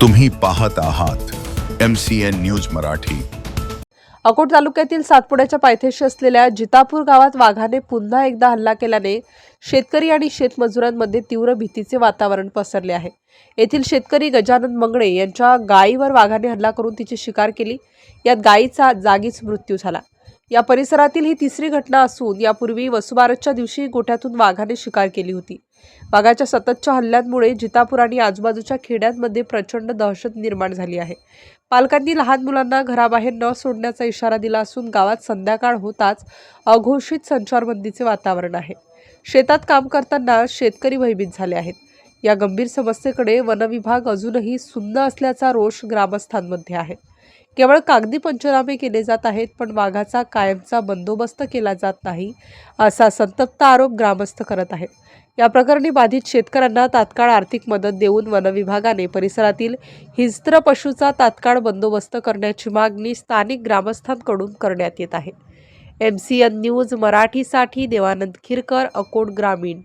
तुम्ही पाहत आहात M C N news Marathi. Akot तालुक्यातील सातपुड्याच्या पायथ्याशी असलेल्या जितापूर गावात वाघाने पुन्हा एकदा हल्ला केल्याने शेतकरी आणि शेतमजुरांमध्ये तीव्र भीतीचे वातावरण पसरले आहे. येथील शेतकरी गजानन मंगळे यांच्या गायीवर वाघाने हल्ला करून तिची शिकार केली. यात गायीचा जागीच मृत्यू झाला. या परिसरातील ही तिसरी घटना असून यापूर्वी वसुबारसच्या दिवशी गोठ्यातून वाघाने शिकार केली होती. वाघाच्या सततच्या हल्ल्यांमुळे जितापूर आणि आजूबाजूच्या खेड्यांमध्ये प्रचंड दहशत निर्माण झाली आहे. पालकांनी लहान मुलांना घराबाहेर न सोडण्याचा इशारा दिला असून गावात संध्याकाळ होताच अघोषित संचारबंदीचे वातावरण आहे. शेतात काम करताना शेतकरी भयभीत झाले आहेत. या गंभीर समस्येकडे वनविभाग अजूनही सुन्न असल्याचा रोष ग्रामस्थांमध्ये आहे. केवळ कागदी पंचनामे केले जात आहेत पण वाघाचा कायमचा बंदोबस्त केला जात नाही असा संतप्त आरोप ग्रामस्थ करत आहेत. या प्रकरणी बाधित शेतकऱ्यांना तात्काळ आर्थिक मदत देऊन वनविभागाने परिसरातील हिंस्त्र पशूचा तात्काळ बंदोबस्त करण्याची मागणी स्थानिक ग्रामस्थांकडून करण्यात येत आहे. एम सी एन न्यूज मराठीसाठी देवानंद खिरकर अकोट ग्रामीण.